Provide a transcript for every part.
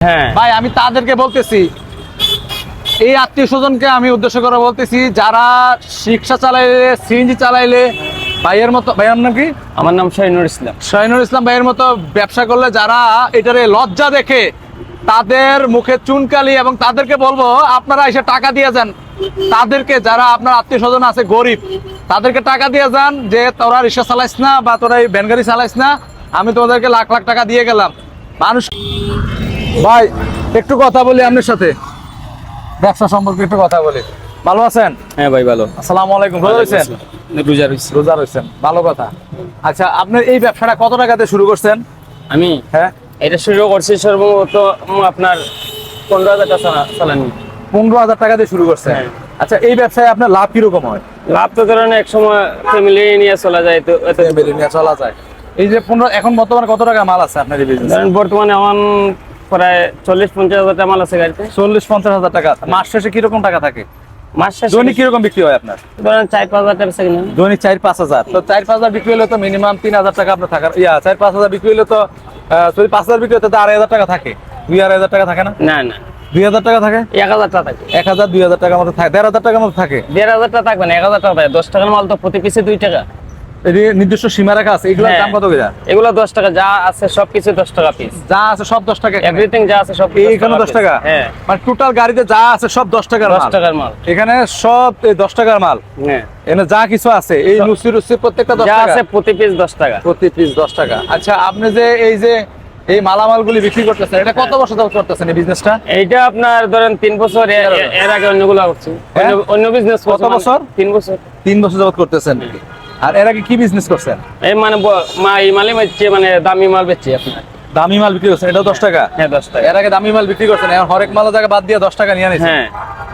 হ্যাঁ। ভাই আমি তাদেরকে বলতেছি এই আত্মীয় স্বজনকে আমি উদ্দেশ্য করে বলতেছি যারা শিক্ষা চালাইলে সিএনজি চালাইলে ভাইয়ের মতো ভাইয়ের নাম কি? আমার নাম শাহিনুর ইসলাম। শাহিনুর ইসলাম ভাইয়ের মতো ব্যবসা করলে যারা এটারে লজ্জা দেখে তাদের মুখে চুনকালি এবং তাদেরকে বলব আপনারা এসে টাকা দিয়ে যান। তাদেরকে যারা আপনার আত্মীয় স্বজন আছে গরিব তাদেরকে টাকা দিয়ে যান যে তোরা রিক্সা চালাইস না বা তোরা এই ভ্যান গাড়ি চালাইস না আমি তোমাদেরকে লাখ লাখ টাকা দিয়ে গেলাম। মানুষ ভাই একটু কথা বলি আপনার সাথে। ব্যবসা সম্পর্কে একটু কথা বলি। ভালো আছেন? হ্যাঁ ভাই ভালো। আসসালামু আলাইকুম ভালো আছেন? রোজা রয়েছে রোজা রয়েছেন ভালো কথা। আচ্ছা আপনার এই ব্যবসাটা কত টাকাতে শুরু করছেন? আমি? হ্যাঁ। এটা শুরু করছি সর্বমত আপনার পনেরো হাজার টাকা চালানি। পনেরো হাজার টাকা দিয়ে শুরু করছেন। হ্যাঁ। আচ্ছা এই ব্যবসায় আপনার লাভ কীরকম হয়? লাভ তো ধরেন এক সময় ফ্যামিলি নিয়ে চলা যায় তো বেরিয়ে নিয়ে চলা যায়। এই যে পনেরো এখন বর্তমানে কত টাকা মাল আছে আপনার এই বিজনেস বর্তমানে আমার প্রায় চল্লিশ পঞ্চাশ হাজার টাকা মাল আছে গাড়িতে চল্লিশ পঞ্চাশ হাজার টাকা মাস শেষে কীরকম টাকা থাকে মাস শেষে দৈনিক কীরকম বিক্রি হয় আপনার ধরেন চার পাঁচ হাজার টাকা সেকেন্ড দৈনিক চার পাঁচ হাজার তো চার পাঁচ হাজার বিক্রি হলে তো মিনিমাম তিন হাজার টাকা আপনার থাকার ইয়া চার পাঁচ হাজার বিক্রি হলে তো যদি পাঁচ হাজার বিক্রি হতে আড়াই হাজার টাকা থাকে দুই আড়াই হাজার টাকা থাকে না না না দুই হাজার টাকা থাকে এক হাজার টাকা থাকে এক হাজার দুই হাজার টাকার মতো থাকে দেড় হাজার টাকার মতো থাকে দেড় হাজার টাকা থাকবে না এক হাজার টাকা থাকে দশ টাকার মাল তো প্রতি পিসে দুই টাকা নির্দিষ্ট সীমা রাখা আছে এগুলোর হ্যাঁ। দাম কত করে? এগুলো দশ টাকা যা আছে সবকিছু দশ টাকা পিস যা আছে সব দশ টাকা এভরিথিং যা আছে সব এইখানে দশ টাকা? হ্যাঁ। মানে টোটাল গাড়িতে যা আছে সব দশ টাকার দশ মাল। টাকার মাল। এখানে সব এই দশ টাকার মাল। হ্যাঁ। এখানে যা কিছু আছে এই লুচি প্রত্যেকটা দশ যা আছে প্রতি পিস দশ টাকা। প্রতি পিস দশ টাকা। আচ্ছা আপনি যে এই যে এই মালামালগুলি বিক্রি করতেছেন এটা কত বছর যাবত করতেছেন এই বিজনেসটা এইটা আপনার ধরেন তিন বছর এর আগে অন্যগুলো করছি। হ্যাঁ? অন্য- অন্য বিজনেস কত বছর? তিন বছর। তিন বছর যাবত করতেছেন? আর এর আগে কি বিজনেস করছেন? এই মানে এই মালই বেচছে মানে দামি মাল বেচছে আপনার দামি মাল বিক্রি করছেন এটা দশ টাকা? হ্যাঁ দশ টাকা। এর আগে দামি মাল বিক্রি করছেন এখন হরেক মালের জায়গা বাদ দিয়ে দশ টাকা নিয়ে নিয়েছেন হ্যাঁ।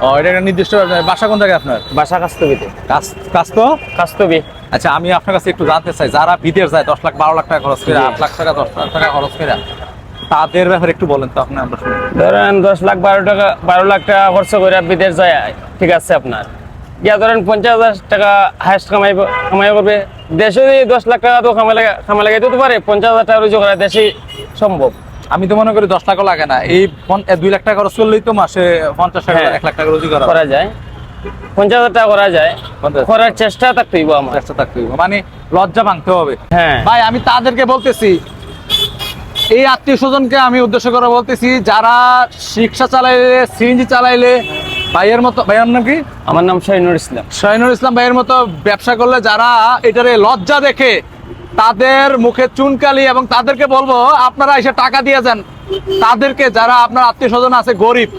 ও এটা একটা নির্দিষ্ট বাসা কোন জায়গায় আপনার? বাসা কাস্তবিতে। কাজ কাজ তো কাস্তবি। আচ্ছা আমি আপনার কাছে একটু জানতে চাই যারা বিদেশ যায় দশ লাখ বারো লাখ টাকা খরচ করে জি। আট লাখ টাকা দশ লাখ টাকা খরচ করে তাদের ব্যাপারে একটু বলেন তো আপনি আমরা শুনি ধরেন দশ লাখ বারো টাকা বারো লাখ টাকা খরচ করে বিদেশ যায় ঠিক আছে আপনার। গিয়া ধরেন পঞ্চাশ হাজার টাকা হাইস্ট কামাইব কামাই করবে। দেশে যদি দশ লাখ টাকা তো কামাই লাগা কামাই লাগাইতে তো পারে। পঞ্চাশ হাজার টাকা রুজু করা দেশেই সম্ভব। আমি তো মনে করি দশ লাখও লাগে না। এই দুই লাখ টাকা খরচ করলেই তো মাসে পঞ্চাশ টাকা হ্যাঁ। এক লাখ টাকা রোজগার করা যায়। পঞ্চাশ হাজার টাকা করা যায়। করার চেষ্টা আমার। চেষ্টা। মানে লজ্জা ভাঙতে হবে। হ্যাঁ। ভাই আমি তাদেরকে বলতেছি এই আত্মীয় স্বজনকে আমি উদ্দেশ্য করে বলতেছি যারা রিক্সা চালাইলে সিএনজি চালাইলে ভাইয়ের মতো ভাইয়ের নাম কি? আমার নাম শাহিনুর ইসলাম। শাহিনুর ইসলাম ভাইয়ের মতো ব্যবসা করলে যারা এটারে লজ্জা দেখে তাদের মুখে চুনকালি এবং তাদেরকে বলব আপনারা এসে টাকা দিয়ে যান। তাদেরকে যারা আপনার আত্মীয় স্বজন আছে গরিব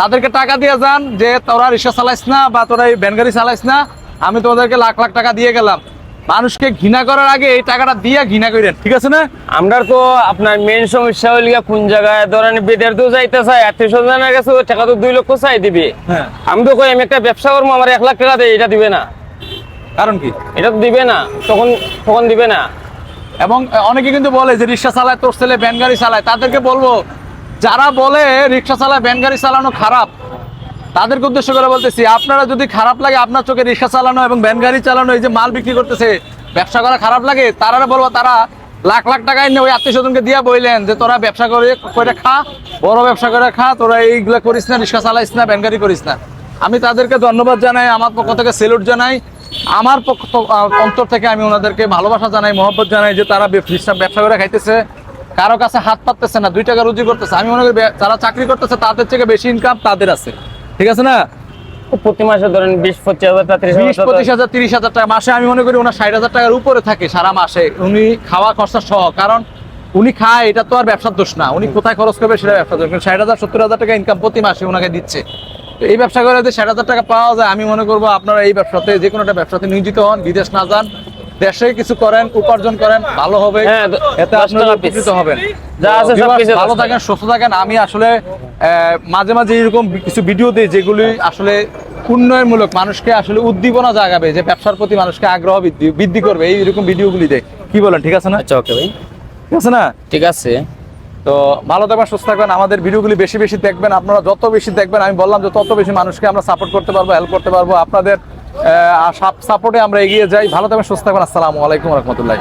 তাদেরকে টাকা দিয়ে যান যে তোরা রিক্সা চালাইস না বা তোরা এই ভ্যান গাড়ি চালাইস না। আমি তোমাদেরকে লাখ লাখ টাকা দিয়ে গেলাম। মানুষকে ঘৃণা করার আগে এই টাকাটা দিয়ে ঘৃণা করেন ঠিক আছে না? আমরা তো আপনার মেন সমস্যা হইল কোন জায়গায় ধরেন বেদের তো যাইতে চাই আত্মীয় স্বজনের কাছে টাকা তো দুই লক্ষ চাই দিবে। হ্যাঁ। আমি তো কই আমি একটা ব্যবসা করব আমার এক লাখ টাকা দেয় এটা দিবে না। কারণ কি? এটা তো দিবে না তখন তখন দিবে না। এবং অনেকে কিন্তু বলে যে রিক্সা চালায় তোর ছেলে ভ্যান গাড়ি চালায় তাদেরকে বলব যারা বলে রিক্সা চালায় ভ্যান গাড়ি চালানো খারাপ তাদেরকে উদ্দেশ্য করে বলতেছি, আপনারা যদি খারাপ লাগে আপনার চোখে রিক্সা চালানো এবং ভ্যান গাড়ি চালানো, এই যে মাল বিক্রি করতেছে, ব্যবসা করা খারাপ লাগে, তারা বলব, তারা লাখ লাখ টাকা এনে ওই আত্মীয় স্বজনকে দিয়া বললেন যে, তোরা ব্যবসা করে করে খা, বড় ব্যবসা করে খা, তোরা এইগুলা করিস না, রিক্সা চালাইস না, ভ্যান গাড়ি করিস না। আমি তাদেরকে ধন্যবাদ জানাই, আমার পক্ষ থেকে সেলুট জানাই, আমার পক্ষ অন্তর থেকে আমি ওনাদেরকে ভালোবাসা জানাই, মহব্বত জানাই যে, তারা ব্যবসা করে খাইতেছে, কারও কাছে হাত পাততেছে না, দুই টাকা রুজি করতেছে। আমি মনে করি যারা চাকরি করতেছে, তাদের থেকে বেশি ইনকাম তাদের আছে। ঠিক আছে না? প্রতি মাসে ধরেন বিশ পঁচিশ হাজার টাকা বিশ পঁচিশ হাজার তিরিশ হাজার টাকা মাসে আমি মনে করি ওনার ষাট হাজার টাকার উপরে থাকে সারা মাসে। উনি খাওয়া খরচা সহ কারণ উনি খায় এটা তো আর ব্যবসার দোষ না। উনি কোথায় খরচ করবে সেটা ব্যবসার দোষ ষাট হাজার সত্তর হাজার টাকা ইনকাম প্রতি মাসে ওনাকে দিচ্ছে। তো এই ব্যবসা করে যদি ষাট হাজার টাকা পাওয়া যায় আমি মনে করব আপনারা এই ব্যবসাতে যে কোনো একটা ব্যবসাতে নিয়োজিত হন বিদেশ না যান দেশে কিছু করেন উপার্জন করেন ভালো হবে। হ্যাঁ, এতে আপনারা উপকৃত হবেন। যা আছে সব কিছু ভালো থাকেন সুস্থ থাকেন। আমি আসলে মাঝে মাঝে এরকম কিছু ভিডিও দিই যেগুলি আসলে উন্নয়নমূলক মানুষকে আসলে উদ্দীপনা জাগাবে যে ব্যবসার প্রতি মানুষকে আগ্রহ বৃদ্ধি বৃদ্ধি করবে। এই এরকম ভিডিওগুলি দেয় কি বলেন ঠিক আছে না? আচ্ছা ওকে ভাই। ঠিক আছে না? ঠিক আছে। তো ভালো থাকবেন সুস্থ থাকবেন। আমাদের ভিডিওগুলি বেশি বেশি দেখবেন আপনারা যত বেশি দেখবেন আমি বললাম যে তত বেশি মানুষকে আমরা সাপোর্ট করতে পারব হেল্প করতে পারব। আপনাদের সাপোর্টে আমরা এগিয়ে যাই। ভালো থাকবেন সুস্থ থাকবেন। আসসালামু আলাইকুম রহমতুল্লাহ।